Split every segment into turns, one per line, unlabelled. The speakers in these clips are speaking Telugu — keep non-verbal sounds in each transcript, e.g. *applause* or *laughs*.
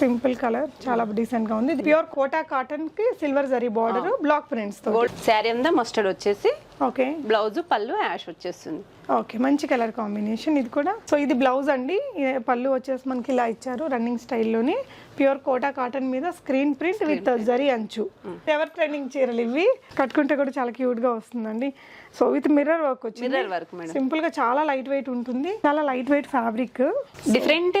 సింపుల్ కలర్ చాలా డీసెంట్గా ఉంది. ప్యూర్ కోటా కాటన్కి సిల్వర్ జరీ బార్డర్ బ్లాక్ ప్రింట్స్తో
గోల్డ్ శారీ అంతా మస్టర్డ్ వచ్చేసి
ఓకే.
బ్లౌజ్ పళ్ళు యాష్ వచ్చేస్తుంది.
ఓకే మంచి కలర్ కాంబినేషన్ ఇది కూడా. సో ఇది బ్లౌజ్ అండి. పళ్ళు వచ్చేసి మనకి ఇలా ఇచ్చారు రన్నింగ్ స్టైల్లోని ప్యూర్ కోటా కాటన్ మీద స్క్రీన్ ప్రింట్ విత్ జరీ అంచు. ఎవర్ ట్రెండింగ్ చీరలు ఇవి. కట్టుకుంటే కూడా చాలా క్యూట్గా వస్తుందండి. సో విత్ మిర్రర్ వర్క్ వచ్చింది.
Mirror work madam.
సింపుల్గా చాలా లైట్ వెయిట్ ఉంటుంది. చాలా light weight fabric
different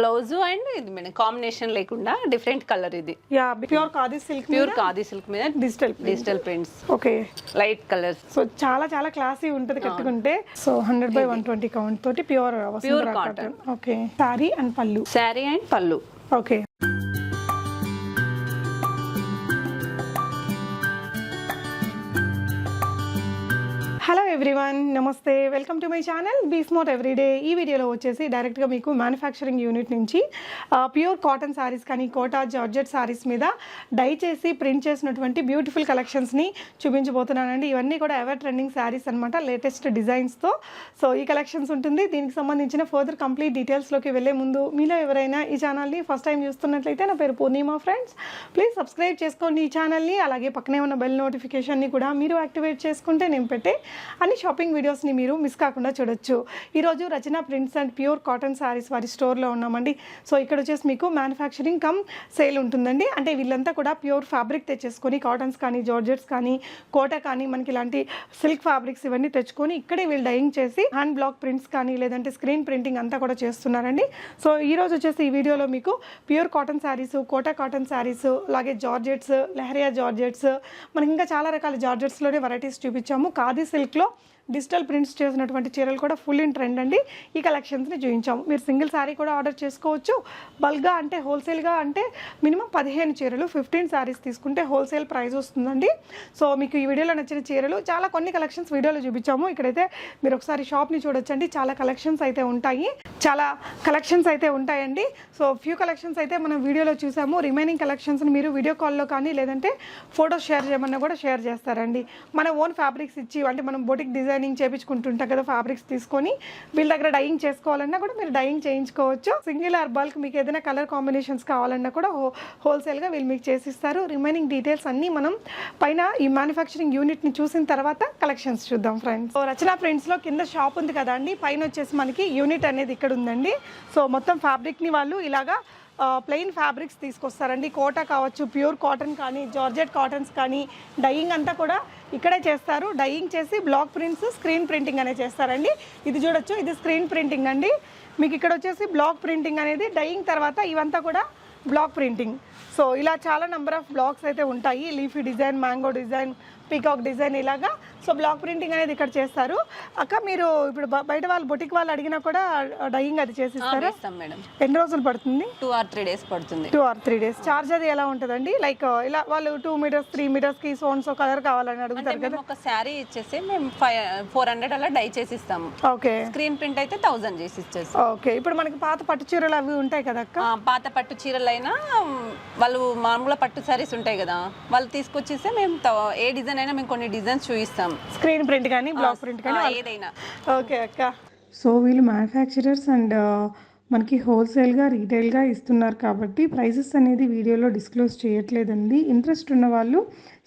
blouse and ఇది మేడం కాంబినేషన్ లేకుండా డిఫరెంట్ కలర్ ఇది.
Yeah pure khadi silk
pure khadi silk మీద
digital
digital prints
okay
light colours
so చాలా చాలా క్లాసీ ఉంటది కట్టుకుంటే. So hundred by one twenty count తోటి pure
Pure cotton.
Okay sari and పళ్ళు
శారీ అండ్ పళ్ళు
ఓకే ఎవ్రీవన్ నమస్తే వెల్కమ్ టు మై ఛానల్ బీ స్మోట్ ఎవ్రీడే ఈ వీడియోలో వచ్చేసి డైరెక్ట్గా మీకు మ్యానుఫ్యాక్చరింగ్ యూనిట్ నుంచి ప్యూర్ కాటన్ శారీస్ కానీ కోటా జార్జెట్ శారీస్ మీద డై చేసి ప్రింట్ చేసినటువంటి బ్యూటిఫుల్ కలెక్షన్స్ని చూపించబోతున్నానండి. ఇవన్నీ కూడా ఎవర్ ట్రెండింగ్ శారీస్ అనమాట లేటెస్ట్ డిజైన్స్తో సో ఈ కలెక్షన్స్ ఉంటుంది. దీనికి సంబంధించిన ఫర్దర్ కంప్లీట్ డీటెయిల్స్లోకి వెళ్ళే ముందు మీలో ఎవరైనా ఈ ఛానల్ని ఫస్ట్ టైం చూస్తున్నట్లయితే నా పేరు పూర్ణిమా ఫ్రెండ్స్ ప్లీజ్ సబ్స్క్రైబ్ చేసుకోండి ఈ ఛానల్ని అలాగే పక్కనే ఉన్న బెల్ నోటిఫికేషన్ని కూడా మీరు యాక్టివేట్ చేసుకుంటే నేను పెట్టే అన్ని షాపింగ్ వీడియోస్ని మీరు మిస్ కాకుండా చూడొచ్చు. ఈరోజు Rachana prints and pure cotton saris వారి స్టోర్లో ఉన్నామండి. సో ఇక్కడ వచ్చేసి మీకు మ్యానుఫ్యాక్చరింగ్ కమ్ సేల్ ఉంటుందండి. అంటే వీళ్ళంతా కూడా ప్యూర్ ఫ్యాబ్రిక్ తెచ్చేసుకొని కాటన్స్ కానీ జార్జెట్స్ కానీ కోట కానీ మనకి ఇలాంటి సిల్క్ ఫ్యాబ్రిక్స్ ఇవన్నీ తెచ్చుకొని ఇక్కడే వీళ్ళు డైయింగ్ చేసి హ్యాండ్ బ్లాక్ ప్రింట్స్ కానీ లేదంటే స్క్రీన్ ప్రింటింగ్ అంతా కూడా చేస్తున్నారండి. సో ఈ రోజు వచ్చేసి ఈ వీడియోలో మీకు pure cotton saris Kota cotton saris అలాగే జార్జెట్స్ లెహరియా జార్జెట్స్ మనకి ఇంకా చాలా రకాల జార్జెట్స్లోనే వెరైటీస్ చూపించాము. ఖాదీ సిల్క్లో డిజిటల్ ప్రింట్స్ చేసినటువంటి చీరలు కూడా ఫుల్ ఇన్ ట్రెండ్ అండి. ఈ కలెక్షన్స్ని చూపించాము మీరు సింగిల్ శారీ కూడా ఆర్డర్ చేసుకోవచ్చు. బల్క్గా అంటే హోల్సేల్గా అంటే మినిమం పదిహేను చీరలు ఫిఫ్టీన్ శారీస్ తీసుకుంటే హోల్సేల్ ప్రైస్ వస్తుందండి. సో మీకు ఈ వీడియోలో నచ్చిన చీరలు చాలా కొన్ని కలెక్షన్స్ వీడియోలో చూపించాము. ఇక్కడైతే మీరు ఒకసారి షాప్ని చూడొచ్చండి. చాలా కలెక్షన్స్ అయితే ఉంటాయి. చాలా కలెక్షన్స్ అయితే ఉంటాయండి. సో ఫ్యూ కలెక్షన్స్ అయితే మనం వీడియోలో చూసాము. రిమైనింగ్ కలెక్షన్స్ని మీరు వీడియో కాల్లో కానీ లేదంటే ఫోటోస్ షేర్ చేయమన్నా కూడా షేర్ చేస్తారండి. మన ఓన్ ఫ్యాబ్రిక్స్ ఇచ్చి అంటే మనం బొటిక్ డిజైనింగ్ చేయించుకుంటుంటాం కదా ఫ్యాబ్రిక్స్ తీసుకొని వీళ్ళ దగ్గర డైయింగ్ చేసుకోవాలన్నా కూడా మీరు డైయింగ్ చేయించుకోవచ్చు. సింగిల్ ఆర్ బల్క్ మీకు ఏదైనా కలర్ కాంబినేషన్స్ కావాలన్నా కూడా హో హోల్సేల్గా వీళ్ళు మీకు చేసిస్తారు. రిమైనింగ్ డీటెయిల్స్ అన్నీ మనం పైన ఈ మ్యానుఫ్యాక్చరింగ్ యూనిట్ని చూసిన తర్వాత కలెక్షన్స్ చూద్దాం ఫ్రెండ్స్ సో రచన ప్రింట్స్లో కింద షాప్ ఉంది కదా అండి. పైన వచ్చేసి మనకి యూనిట్ అనేది ఇక్కడ ఉందండి. సో మొత్తం ఫ్యాబ్రిక్ని వాళ్ళు ఇలాగా ప్లెయిన్ ఫ్యాబ్రిక్స్ తీసుకొస్తారండి. కోట కావచ్చు ప్యూర్ కాటన్ కానీ జార్జెట్ కాటన్స్ కానీ డైయింగ్ అంతా కూడా ఇక్కడే చేస్తారు. డైయింగ్ చేసి బ్లాక్ ప్రింట్స్ స్క్రీన్ ప్రింటింగ్ అనేది చేస్తారండి. ఇది చూడొచ్చు ఇది స్క్రీన్ ప్రింటింగ్ అండి. మీకు ఇక్కడ వచ్చేసి బ్లాక్ ప్రింటింగ్ అనేది డయింగ్ తర్వాత ఇవంతా కూడా బ్లాక్ ప్రింటింగ్ సో ఇలా చాలా నెంబర్ ఆఫ్ బ్లాక్స్ అయితే ఉంటాయి. Leafy design mango design peacock design ఇలాగా. సో బ్లాక్ ప్రింటింగ్ అనేది ఇక్కడ చేస్తారు. అక్క మీరు ఇప్పుడు బయట వాళ్ళు బొటిక్ వాళ్ళు అడిగినా కూడా డైయింగ్ అది చేసిస్తారా? ఎన్ని రోజులు పడుతుంది?
టూ ఆర్ త్రీ డేస్ పడుతుంది.
Two or three days charge అది ఎలా ఉంటుందండి? లైక్ ఇలా వాళ్ళు టూ మీటర్స్ త్రీ మీటర్స్కి సోన్స్ కలర్ కావాలని అడుగుతారు కదా.
ఒక శారీ ఇచ్చేసి మేము ఫైవ్ ఫోర్ హండ్రెడ్ అలా డై చేసి ఇస్తాము
ఓకే.
స్క్రీన్ ప్రింట్ అయితే థౌజండ్ చేసి ఇచ్చేస్తాం.
ఓకే. ఇప్పుడు మనకి పాత పట్టు చీరలు అవి ఉంటాయి కదా అక్క?
పాత పట్టు చీరలైనా వాళ్ళు మామూలుగా పట్టు సారీస్ ఉంటాయి కదా. వాళ్ళు తీసుకొచ్చేస్తే మేము ఏ డిజైన్ అయినా మేము కొన్ని డిజైన్స్ చూపిస్తాం
స్క్రీన్ ప్రింట్ కానీ బ్లాక్ ప్రింట్ కానీ
ఏదైనా.
ఓకే అక్క. సో వీళ్ళు మ్యానుఫ్యాక్చరర్స్ అండ్ మనకి హోల్సేల్గా రీటైల్గా ఇస్తున్నారు కాబట్టి ప్రైసెస్ అనేది వీడియోలో డిస్క్లోజ్ చేయట్లేదండి. ఇంట్రెస్ట్ ఉన్న వాళ్ళు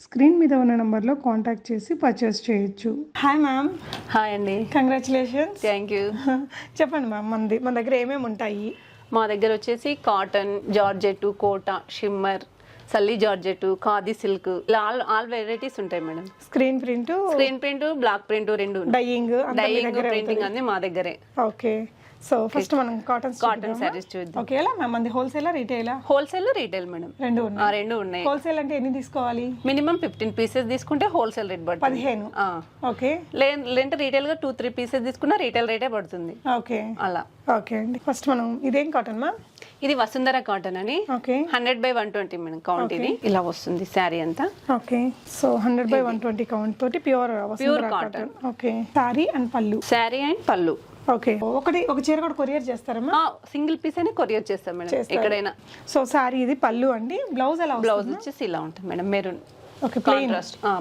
స్క్రీన్ మీద ఉన్న నెంబర్లో కాంటాక్ట్ చేసి పర్చేస్ చేయొచ్చు. హాయ్ మ్యామ్
హాయ్ అండి.
కంగ్రాచులేషన్స్
థ్యాంక్ యూ
చెప్పండి మ్యామ్ మనది మన దగ్గర ఏమేమి ఉంటాయి?
మా దగ్గర వచ్చేసి కాటన్ జార్జెట్ కోట షిమ్మర్ సల్లి జార్జెట్ ఖాదీ సిల్క్ ఇలా ఆల్ ఆల్ వెరైటీస్ ఉంటాయి madam.
Screen print?
Screen print block print రెండు
డైయింగ్
డైయింగ్ ప్రింటింగ్ అన్ని మా దగ్గరే.
ఓకే. సో ఫస్ట్ మనం కాటన్
కాటన్ శారీస్ చూద్దాం.
ఓకే ఎలా మ్యామ్ మనది హోల్సేలా రీటైలా
హోల్సేల్ రీటైల్ మేడం
రెండు
ఆ,
ఉన్నాయి
రెండు ఉన్నాయి.
హోల్సేల్ అంటే ఎన్ని తీసుకోవాలి?
మినిమం ఫిఫ్టీన్ పీసెస్ తీసుకుంటే హోల్సేల్ రేట్ పడుతుంది.
పదిహేను.
ఆ.
ఓకే
లేదంటే రీటైల్గా టూ త్రీ పీసెస్ తీసుకున్నా రీటైల్ రేటే పడుతుంది.
ఓకే
అలా.
ఓకే అండి. ఫస్ట్ మనం ఇదేం కాటన్ మ్యామ్
ఇది వసుంధర కాటన్ అని.
Okay
hundred by one twenty madam count ఇది. ఇలా వస్తుంది శారీ అంతా.
Okay so hundred by one twenty count తోటి pure
Pure
cotton okay sari and పళ్ళు
శారీ అండ్ పళ్ళు
ఓకే. ఒకటి ఒక చీర కూడా కొరియర్ చేస్తారమ్మా?
సింగిల్ పీస్ అయినా కొరియర్ చేస్తాం మేడం. ఎక్కడైనా.
సో సారీ ఇది పళ్ళు అండి. బ్లౌజ్ ఎలా
బ్లౌజ్ వచ్చేసి ఇలా ఉంటుంది madam maroon.
Okay plain.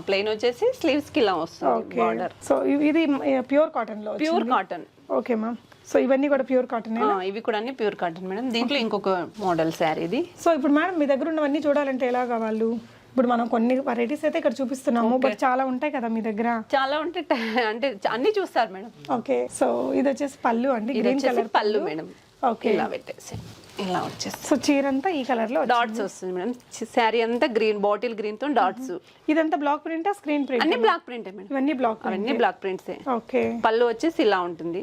Plain వచ్చేసి స్లీవ్స్కి ఇలా వస్తుంది బార్డర్.
సో ఇది ప్యూర్ కాటన్లో
pure cotton.
Okay ma'am. So ఇవన్నీ కూడా ప్యూర్ కాటన్?
ఇవి కూడా అన్ని ప్యూర్ కాటన్ మేడం. దీంట్లో ఇంకొక మోడల్ శారీ ఇది.
సో ఇప్పుడు మేడం మీ దగ్గర ఉన్నవన్నీ చూడాలంటే ఎలాగా వాళ్ళు? ఇప్పుడు మనం కొన్ని వెరైటీస్ అయితే ఇక్కడ చూపిస్తున్నాము బట్ చాలా ఉంటాయి కదా మీ దగ్గర?
చాలా ఉంటే ట- అంటే అన్ని చూస్తారు మేడం.
ఓకే సో ఇది వచ్చేసి పళ్ళు అండి
ఇది
గ్రీన్ కలర్
పళ్ళు మేడం.
ఓకే
ఇలా పెట్టేసి ఇలా వచ్చేసి.
సో చీర అంతా ఈ కలర్లో
డాట్స్ వస్తుంది మేడం. శారీ అంతా గ్రీన్ బాటిల్ గ్రీన్తో డాట్స్
ఇదంతా బ్లాక్ ప్రింటా స్క్రీన్ ప్రింట్
అన్ని బ్లాక్ ప్రింటే మేడం.
ఇవన్నీ బ్లాక్
అవన్నీ బ్లాక్ ప్రింట్స్
ఓకే
పళ్ళు వచ్చేసి ఇలా ఉంటుంది.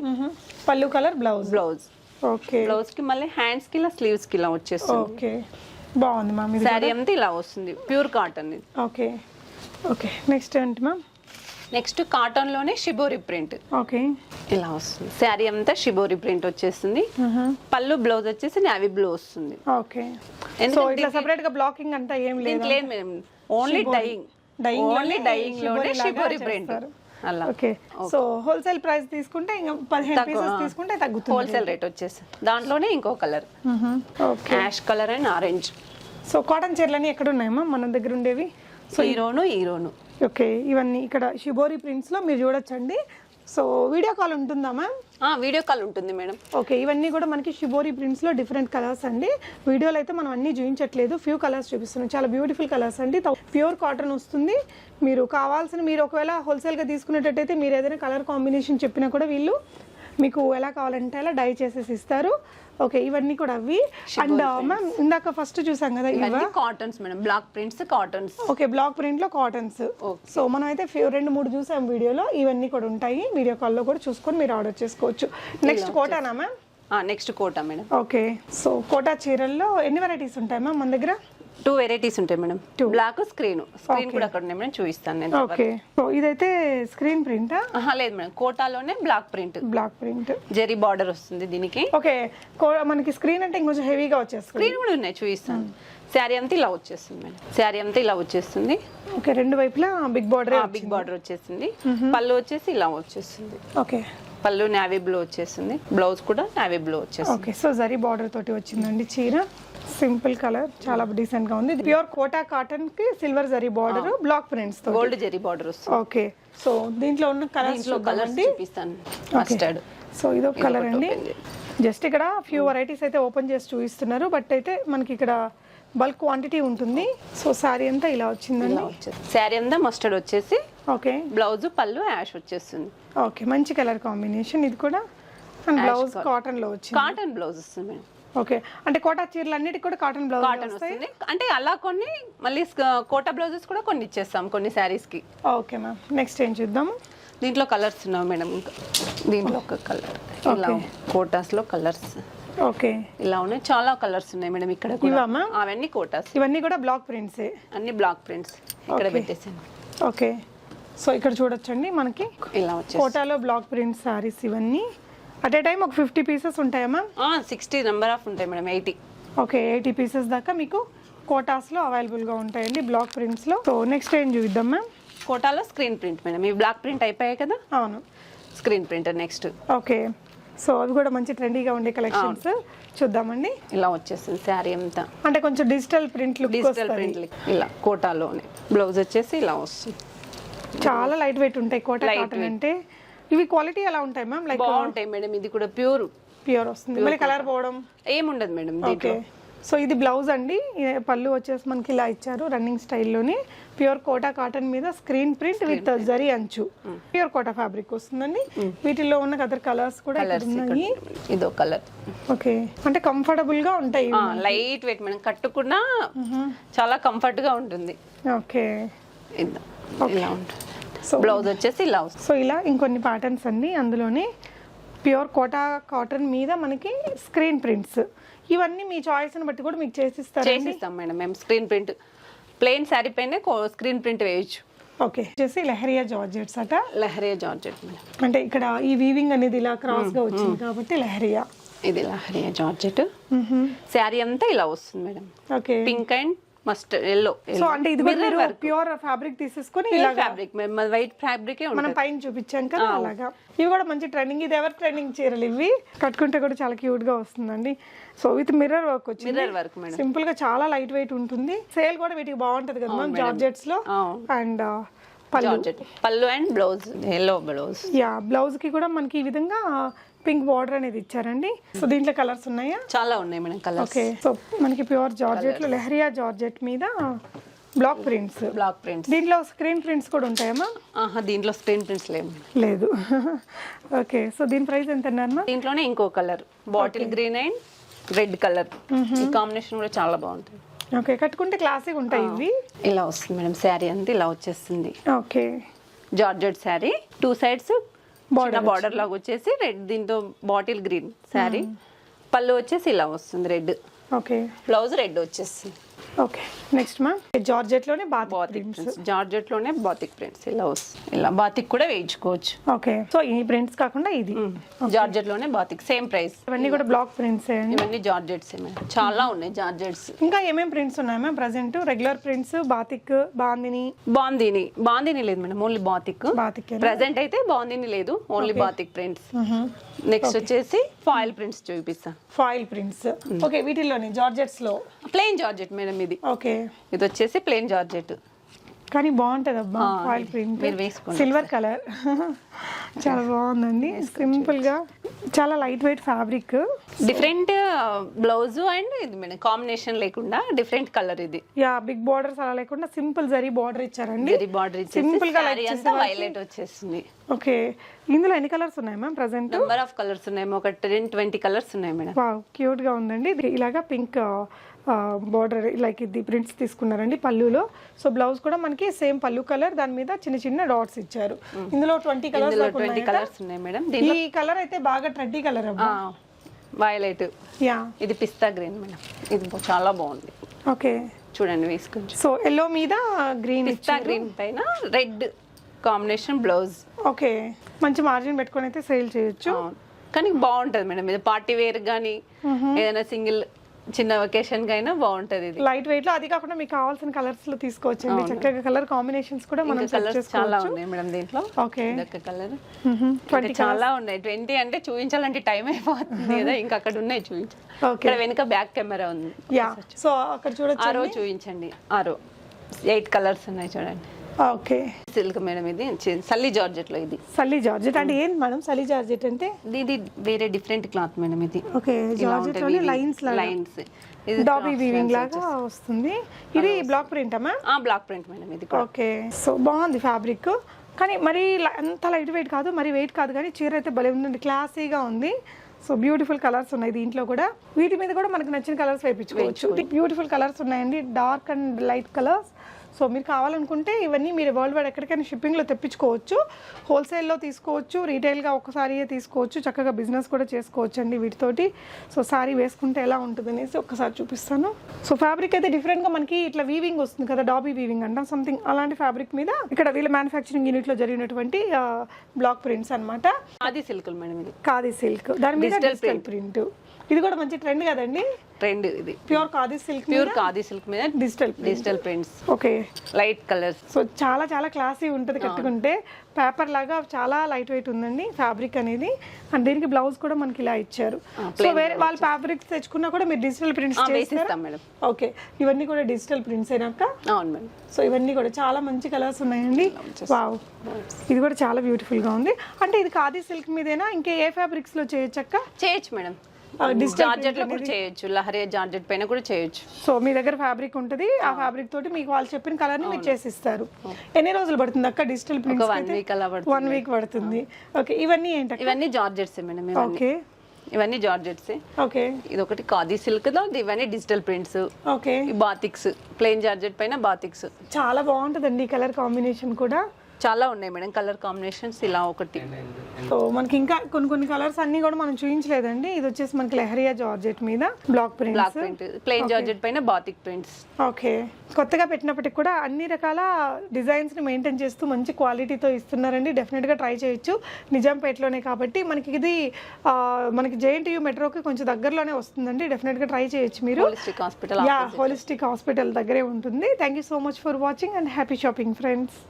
పళ్ళు కలర్ బ్లౌజ్
బ్లౌజ్
ఓకే
బ్లౌజ్కి మళ్ళీ హ్యాండ్స్కి ఇలా స్లీవ్స్కి ఇలా వచ్చేస్తుంది.
ఓకే బాగుంది మ్యామ్ ఇది
శారీ అంతా ఇలా వస్తుంది ప్యూర్ కాటన్ ఇది.
Okay okay. నెక్స్ట్ ఏంటి మ్యామ్?
నెక్స్ట్ కాటన్లోనే షిబోరి ప్రింట్.
ఓకే.
ఇలా వస్తుంది. శారీ అంతా షిబోరి ప్రింట్ వచ్చేస్తుంది. పళ్ళు బ్లౌజ్ వచ్చేసి నావీ బ్లూ వస్తుంది.
ఓకే. సో ఇట్లా సెపరేట్గా బ్లాకింగ్ అంతా ఏం లేదు?
లేదు madam. Only dyeing
Dyeing.
Only
డైయింగ్లోనే
షిబోరి ప్రింట్. అలా.
ఓకే. సో హోల్సేల్ ప్రైస్ తీసుకుంటే ఇంకా పదిహేను పీసెస్ తీసుకుంటే తగ్గుతుంది.
హోల్సేల్ రేట్ వచ్చేసి దాంట్లోనే ఇంకో colour
okay.
Ash colour and orange
so cotton చీరలన్నీ ఎక్కడ ఉన్నాయమ్మా మన దగ్గర ఉండేవి?
సో హీరోను హీరోను.
ఓకే. ఇవన్నీ ఇక్కడ షిబోరి ప్రింట్స్లో మీరు చూడొచ్చండి. సో వీడియో కాల్ ఉంటుందా మ్యామ్
వీడియో కాల్ ఉంటుంది మేడం
ఓకే ఇవన్నీ కూడా మనకి షిబోరి ప్రింట్స్లో డిఫరెంట్ కలర్స్ అండి. వీడియోలో అయితే మనం అన్ని చూపించట్లేదు ఫ్యూ కలర్స్ చూపిస్తున్నాం. చాలా బ్యూటిఫుల్ కలర్స్ అండి. ప్యూర్ కాటన్ వస్తుంది. మీరు కావాల్సిన మీరు ఒకవేళ హోల్సేల్గా తీసుకునేటట్టయితే మీరు ఏదైనా కలర్ కాంబినేషన్ చెప్పినా కూడా వీళ్ళు మీకు ఎలా కావాలంటే అలా డై చేసేసి ఇస్తారు. ఓకే ఇవన్నీ కూడా అవి. అండ్ మ్యామ్ ఇందాక ఫస్ట్ చూసాం కదా ఇవా
ఇవన్నీ cottons madam block prints cottons
okay block ప్రింట్లో కాటన్స్ సో మనం అయితే రెండు మూడు చూసాం వీడియోలో. ఇవన్నీ కూడా ఉంటాయి. వీడియో కాల్లో కూడా చూసుకొని మీరు ఆర్డర్ చేసుకోవచ్చు. Next కోటానా ma'am?
Next Kota madam
okay so Kota చీరల్లో ఎన్ని వెరైటీస్ ఉంటాయి మ్యామ్ మన దగ్గర?
టూ వెరైటీస్ ఉంటాయి మేడం. Block screen. స్క్రీన్ కూడా అక్కడ ఉన్నాయి మేడం చూపిస్తాను నేను
ఓకే సో ఇదైతే స్క్రీన్ ప్రింటా?
ఆహా, లేదు madam కోటాలోనే block print.
Block print.
Zari border వస్తుంది దీనికి.
ఓకే మనకి స్క్రీన్ అంటే ఇంకొంచెం హెవీగా వచ్చేస్తుంది.
స్క్రీన్ కూడా ఉన్నాయి చూపిస్తాను. శారీ అంతా ఇలా వచ్చేస్తుంది మేడం. శారీ అంతా ఇలా వచ్చేస్తుంది.
ఓకే రెండు వైపులా బిగ్ బార్డర్
బిగ్ బార్డర్ వచ్చేసింది. పళ్ళు వచ్చేసి ఇలా వచ్చేస్తుంది.
ఓకే.
పళ్ళు నావీ బ్లూ వచ్చేసింది. బ్లౌజ్ కూడా నావీ బ్లూ వచ్చేస్తుంది
ఓకే సో జరీ బార్డర్ తోటి వచ్చిందండి చీర. సింపుల్ కలర్ చాలా డీసెంట్గా ఉంది ప్యూర్ కోటా కాటన్కి silver zari border block ప్రింట్స్తో
gold zari border
okay. So దీంట్లో ఉన్న కలర్స్
దీంట్లో కలర్స్ చూపిస్తాను. మస్టర్డ్
సో ఇదొక కలర్ అండి. జస్ట్ ఇక్కడ ఫ్యూ వెరైటీస్ అయితే ఓపెన్ చేసి చూపిస్తున్నారు. బట్ అయితే మనకి ఇక్కడ బల్క్ క్వాంటిటీ ఉంటుంది. సో సారీ అంతా ఇలా వచ్చిందండి.
శారీ అంతా మస్టర్డ్ వచ్చేసి
ఓకే.
బ్లౌజ్ పళ్ళు యాష్ వచ్చేస్తుంది.
ఓకే. మంచి కలర్ కాంబినేషన్ ఇది కూడా. అండ్ బ్లౌజ్ కాటన్లో వచ్చింది.
కాటన్ బ్లౌజ్ వస్తుంది మేడం.
ఓకే. అంటే కోటా చీరలు అన్నిటికి కూడా కాటన్ బ్లౌజ్
కాటన్ వస్తుంది. అంటే అలా కొన్ని మళ్ళీ కోటా బ్లౌజెస్ కూడా కొన్ని ఇచ్చేస్తాం కొన్ని శారీస్కి.
Okay ma'am. నెక్స్ట్ ఏం చూద్దాము
దీంట్లో కలర్స్ ఉన్నావు మేడం ఇంకా. దీంట్లో ఒక కలర్ ఇలా కోటాస్లో కలర్స్
ఓకే.
ఇలా ఉన్నాయి. చాలా కలర్స్ ఉన్నాయి మేడం ఇక్కడ కూడా. అవన్నీ కోటాస్.
ఇవన్నీ కూడా బ్లాక్ ప్రింట్సే
అన్ని బ్లాక్ ప్రింట్స్ ఇక్కడ. పెట్టేసాను.
ఓకే. సో ఇక్కడ చూడొచ్చండి మనకి.
ఇలా వచ్చేసి
కోటాలో బ్లాక్ ప్రింట్ సారీస్ ఇవన్నీ. అట్ ఏ టైం ఒక ఫిఫ్టీ పీసెస్ ఉంటాయా మ్యామ్
సిక్స్టీ నెంబర్ ఆఫ్ ఉంటాయి madam eighty
okay eighty pieces దాకా మీకు కోటాస్లో అవైలబుల్గా ఉంటాయండి బ్లాక్ ప్రింట్స్లో సో నెక్స్ట్ ఏం చూద్దాం మ్యామ్
కోటాలో స్క్రీన్ ప్రింట్ మేడం ఈ బ్లాక్ ప్రింట్ అయిపోయాయి కదా?
అవును.
Screen print next
okay so అవి కూడా మంచి ట్రెండీగా ఉండే కలెక్షన్స్ చూద్దామండి.
ఇలా వచ్చేస్తుంది శారీ అంతా.
అంటే కొంచెం digital print look
digital print ఇలా కోటాలోనే బ్లౌజ్ వచ్చేసి ఇలా వస్తుంది.
చాలా లైట్ వెయిట్ ఉంటాయి కోటా కాటన్ అంటే. ఇవి క్వాలిటీ ఎలా ఉంటాయి మ్యామ్? లైక్
బాగుంటాయి మేడం ఇది కూడా ప్యూర్.
ప్యూర్ వస్తుంది. మళ్ళీ కలర్ పోవడం?
ఏముండదు మేడం
ఓకే
దీంట్లో
సో ఇది బ్లౌజ్ అండి. పళ్ళు వచ్చేసి మనకి ఇలా ఇచ్చారు రన్నింగ్ స్టైల్లోనే ప్యూర్ కోటా కాటన్ మీద స్క్రీన్ ప్రింట్ విత్ జరీ అంచు ప్యూర్ కోటా ఫ్యాబ్రిక్ వస్తుందండి. వీటిల్లో ఉన్న అదర్ కలర్స్ కూడా ఉన్నాయి.
ఇదో కలర్
ఓకే అంటే కంఫర్టబుల్గా ఉంటాయి.
Light weight madam. కట్టుకున్నా చాలా కంఫర్ట్గా ఉంటుంది.
ఓకే
ఇద్దా. ఇలా ఉంటుంది.
సో
బ్లౌజ్ వచ్చేసి ఇలా వస్తుంది
సో ఇలా ఇంకొన్ని ప్యాటర్న్స్ అండి అందులోనే ప్యూర్ కోటా కాటన్ మీద మనకి స్క్రీన్ ప్రింట్స్ ఇవన్నీ మీ చాయిస్ని బట్టి కూడా మీకు చేసిస్తారు
చేసిస్తాం మేడం. మేము స్క్రీన్ ప్రింట్ ప్లెయిన్ శారీ పైన స్క్రీన్ ప్రింట్ వేయచ్చు.
ఓకే వచ్చేసి లెహరియా జార్జెట్స్ అట.
Leheriya georgette madam.
అంటే ఇక్కడ ఈ వీవింగ్ అనేది ఇలా క్రాస్గా వచ్చింది కాబట్టి లెహరియా.
ఇది లహరియా జార్జెట్. శారీ అంతా ఇలా వస్తుంది madam.
Okay
pink and must yellow
so అంటే ఇది మీరు ప్యూర్ ఫ్యాబ్రిక్ తీసేసుకొని ఇలా
ఫ్యాబ్రిక్ వైట్ ఫ్యాబ్రికే
మనం పైన చూపించాం కదా అలాగా. ఇవి కూడా మంచి ట్రెండింగ్ ఇది ఎవరు ట్రెండింగ్ చీరలు ఇవి? కట్టుకుంటే కూడా చాలా క్యూట్గా వస్తుందండి. సో విత్ మిర్రర్ వర్క్ వచ్చింది.
మిర్రర్ వర్క్ మేడం
సింపుల్గా చాలా లైట్ వెయిట్ ఉంటుంది. సేల్ కూడా వీటికి బాగుంటది కదా మ్యామ్ జార్జెట్స్లో అండ్ పళ్ళు.
జార్జెట్. పళ్ళు and blouse yellow blouse
yeah బ్లౌజ్కి కూడా మనకి ఈ విధంగా పింక్ బార్డర్ అనేది ఇచ్చారండి. సో దీంట్లో కలర్స్ ఉన్నాయా?
చాలా ఉన్నాయి మేడం కలర్స్.
ఓకే సో మనకి ప్యూర్ జార్జెట్లో లెహరియా జార్జెట్ మీద బ్లాక్ ప్రింట్స్.
Block prints.
దీంట్లో స్క్రీన్ ప్రింట్స్ కూడా ఉంటాయమ్మా
ఆహా దీంట్లో స్క్రీన్ ప్రింట్స్ లేవు
లేదు. *laughs* ఓకే సో దీని ప్రైస్ ఎంత అన్నారమ్మా
దీంట్లోనే ఇంకో colour bottle green and red colour. ఈ కాంబినేషన్ కూడా చాలా బాగుంటుంది
ఓకే కట్టుకుంటే క్లాసిక్ ఉంటాయి ఇవి.
ఇలా వస్తుంది మేడం శారీ అంతా ఇలా వచ్చేస్తుంది.
Okay.
Georgette sari two sides border border లాగా వచ్చేసి రెడ్ దీంతో బాటిల్ గ్రీన్ శారీ పళ్ళు వచ్చేసి ఇలా వస్తుంది రెడ్
ఓకే
బ్లౌజ్ రెడ్ వచ్చేస్తుంది.
ఓకే నెక్స్ట్ మా జార్జెట్లోనే బాత్
బాతిక్ ప్రింట్స్ జార్జెట్లోనే బాతిక్ ప్రింట్స్ ఇలా వస్తుంది ఇలా బాతిక్ కూడా వేయించుకోవచ్చు.
ఓకే సో ఈ ప్రింట్స్ కాకుండా ఇది?
జార్జెట్లోనే బాతిక్ సేమ్ ప్రైస్
ఇవన్నీ కూడా బ్లాక్ ప్రింట్స్
ఇవన్నీ జార్జెట్స్ చాలా ఉన్నాయి జార్జెట్స్.
ఇంకా ఏమేం ప్రింట్స్ ఉన్నాయి ma'am present regular prints batik bandhani?
Bandhani. Bandhani లేదు madam only batik
batik
present అయితే బాందిని లేదు ఓన్లీ బాతిక్ ప్రింట్స్ నెక్స్ట్ వచ్చేసి ఫాయిల్ ప్రింట్స్ చూపిస్తాను
ఫాయిల్ ప్రింట్స్ ఓకే వీటిల్లోనే జార్జెట్స్లో
ప్లెయిన్ జార్జెట్ మేడం ఇది.
ఓకే.
ఇది వచ్చేసి ప్లెయిన్ జార్జెట్.
కానీ బాగుంటది అబ్బా
ఆ,
ఫాయిల్ ప్రింట్.
మీరు వేసుకోండి
సిల్వర్ కలర్ చాలా బాగుందండి. సింపుల్గా. చాలా light weight fabric
different blouse and ఇది మేడం కాంబినేషన్ లేకుండా డిఫరెంట్ కలర్ ఇది.
యా బిగ్ బార్డర్స్ అలా లేకుండా సింపుల్ జరీ బార్డర్ ఇచ్చారండి.
జరీ బార్డర్
Simple గా
వైలెట్ వచ్చేస్తుంది
ఓకే ఇందులో ఎన్ని కలర్స్ ఉన్నాయి ma'am present
number of colours ఉన్నాయి ఒక టెన్ ట్వంటీ కలర్స్ ఉన్నాయి మేడం.
వావ్ క్యూట్గా ఉందండి. ఇది ఇలాగా పింక్ బార్డర్ లైక్ ఇది ప్రింట్స్ తీసుకున్నారండి పళ్ళులో. సో బ్లౌజ్ కూడా మనకి సేమ్ పళ్ళు కలర్ దాని మీద చిన్న చిన్న డాట్స్ ఇచ్చారు. ఇందులో ట్వంటీ కలర్స్
ట్వంటీ కలర్స్ ఉన్నాయి మేడం. దీని
ఈ కలర్ అయితే బాగా ట్రెడ్డీ కలర్ అబ్బా.
Violet
yeah.
ఇది పిస్తా గ్రీన్ మేడం. ఇది చాలా బాగుంది.
ఓకే.
చూడండి వేసుకొని
సో ఎల్లో మీద గ్రీన్
పిస్తా గ్రీన్ పైన రెడ్ కాంబినేషన్ బ్లౌజ్.
ఓకే. మంచి మార్జిన్ పెట్టుకొని అయితే సేల్ చేయొచ్చు.
కానీ బాగుంటది మేడం. ఇది పార్టీ వేర్ కానీ ఏదైనా సింగిల్ చిన్న వెకేషన్ అయినా బాగుంటది ఇది.
లైట్ వెయిట్లో అది కాకుండా మీకు కావాల్సిన కలర్స్లో తీసుకోవచ్చండి. చక్కగా కలర్ కాంబినేషన్స్ కూడా మనం
కలర్స్ చాలా ఉన్నాయి మేడం దీంట్లో.
ఓకే
కలర్ ఇంకా చాలా ఉన్నాయి. ట్వంటీ అంటే చూపించాలంటే టైం అయిపోతుంది కదా. ఇంకా అక్కడ ఉన్నాయి చూపించాలి
ఓకే
ఇక్కడ వెనుక బ్యాక్ కెమెరా ఉంది.
యా సో అక్కడ చూడొచ్చు
ఆరో చూపించండి ఆరో. ఎయిట్ కలర్స్ ఉన్నాయి చూడండి.
ఓకే.
సిల్క్ మేడం ఇది సల్లి జార్జెట్లో ఇది.
సల్లీ జార్జెట్. అంటే ఏంటి మేడం సల్లీ జార్జెట్ అంటే?
ఇది వేరే డిఫరెంట్ క్లాత్ మేడం ఇది.
ఓకే జార్జెట్లోనే లైన్స్
లైన్స్. ఇది
డాబీ వీవింగ్ లాగా వస్తుంది. ఇది బ్లాక్ ప్రింట్ అమ్మా
ఆ బ్లాక్ ప్రింట్ మేడం ఇది.
ఓకే. సో బాగుంది ఫ్యాబ్రిక్ కానీ మరి అంత లైట్ వెయిట్ కాదు మరి వెయిట్ కాదు కానీ చీర అయితే భలే ఉందండి. క్లాసీగా ఉంది. సో బ్యూటిఫుల్ కలర్స్ ఉన్నాయి దీంట్లో కూడా. వీటి మీద కూడా మనకు నచ్చిన కలర్స్ వేయించుకోవచ్చు. బ్యూటిఫుల్ కలర్స్ ఉన్నాయండి. Dark and light colours so మీరు కావాలనుకుంటే ఇవన్నీ మీరు వరల్డ్ వైడ్ ఎక్కడికైనా షిప్పింగ్లో తెప్పించుకోవచ్చు. హోల్సేల్లో తీసుకోవచ్చు రీటైల్గా ఒక్కసారి తీసుకోవచ్చు చక్కగా బిజినెస్ కూడా చేసుకోవచ్చు అండి వీటితోటి. సో సారీ వేసుకుంటే ఎలా ఉంటుంది అనేసి ఒక్కసారి చూపిస్తాను. సో ఫ్యాబ్రిక్ అయితే డిఫరెంట్గా మనకి ఇట్లా వీవింగ్ వస్తుంది కదా డాబీ వీవింగ్ అంటాం సంథింగ్ అలాంటి ఫ్యాబ్రిక్ మీద ఇక్కడ వీళ్ళ మ్యానుఫ్యాక్చరింగ్ యూనిట్లో జరిగినటువంటి బ్లాక్ ప్రింట్స్ అన్నమాట.
అది సిల్క్ మేడం ఇది.
ఖాదీ సిల్క్. దాని మీద డిజిటల్ ప్రింట్. ఇది కూడా మంచి ట్రెండ్ కదండి?
ట్రెండ్ ఇది.
Pure khadi silk
pure khadi silk మీద
digital
digital prints
okay
light colours
so చాలా చాలా క్లాసీ ఉంటుంది కట్టుకుంటే. పేపర్ లాగా చాలా లైట్ వెయిట్ ఉందండి ఫ్యాబ్రిక్ అనేది. అండ్ దీనికి బ్లౌజ్ కూడా మనకి ఇలా ఇచ్చారు. సో వేరే వాళ్ళ ఫ్యాబ్రిక్స్ తెచ్చుకున్నా కూడా మీరు డిజిటల్ ప్రింట్స్ చేస్తారు?
మేడం.
ఓకే ఇవన్నీ కూడా డిజిటల్ ప్రింట్స్ అయినాక
అవును మేడం.
సో ఇవన్నీ కూడా చాలా మంచి కలర్స్ ఉన్నాయండి. వావ్ ఇది కూడా చాలా బ్యూటిఫుల్గా ఉంది. అంటే ఇది ఖాదీ సిల్క్ మీదేనా? ఇంకా ఏ ఫ్యాబ్రిక్స్లో చేయొచ్చక్క
చేయొచ్చు మేడం. జార్జెట్లో కూడా చేయొచ్చు. లహరియా జార్జెట్ పైన కూడా చేయొచ్చు.
సో మీ దగ్గర ఫ్యాబ్రిక్ ఉంటుంది. ఆ ఫ్యాబ్రిక్ తోటి మీకు వాళ్ళు చెప్పిన కలర్ని మీరు చేసిస్తారు. ఎన్ని రోజులు పడుతుంది అక్క డిజిటల్
ఒక
ప్రింట్స్
వన్ వీక్ అలా పడుతుంది.
వన్ వీక్ పడుతుంది. ఓకే. ఇవన్నీ ఏంటక్క?
ఇవన్నీ జార్జెట్స్ మేడం
ఓకే.
ఇవన్నీ జార్జెట్స్.
ఓకే.
ఇది ఒకటి ఖాదీ సిల్క్లో ఇవన్నీ digital prints.
Okay.
Batiks plain georgette పైన బాతిక్స్.
చాలా బాగుంటుందండి ఈ కలర్ కాంబినేషన్ కూడా.
చాలా ఉన్నాయి మేడం కలర్ కాంబినేషన్స్ ఇలా ఒకటి.
సో మనకి ఇంకా కొన్ని కొన్ని కలర్స్ అన్ని కూడా మనం చూపించలేదండి ఇది వచ్చేసి మనకి లెహరియా జార్జెట్ మీద block
block
prints
print plain georgette పైన బాతిక్ ప్రింట్స్.
ఓకే. కొత్తగా పెట్టినప్పటికి కూడా అన్ని రకాల డిజైన్స్ని మెయింటైన్ చేస్తూ మంచి క్వాలిటీతో ఇస్తున్నారండి. డెఫినెట్గా ట్రై చేయొచ్చు. నిజాంపేటలోనే కాబట్టి మనకి ఇది మనకి జేఎన్టీయూ మెట్రోకి కొంచెం దగ్గరలోనే వస్తుందండి. డెఫినెట్గా ట్రై చేయొచ్చు మీరు.
Holistic hospital
yeah holistic hospital దగ్గరే ఉంటుంది. Thank you so much for watching and happy shopping friends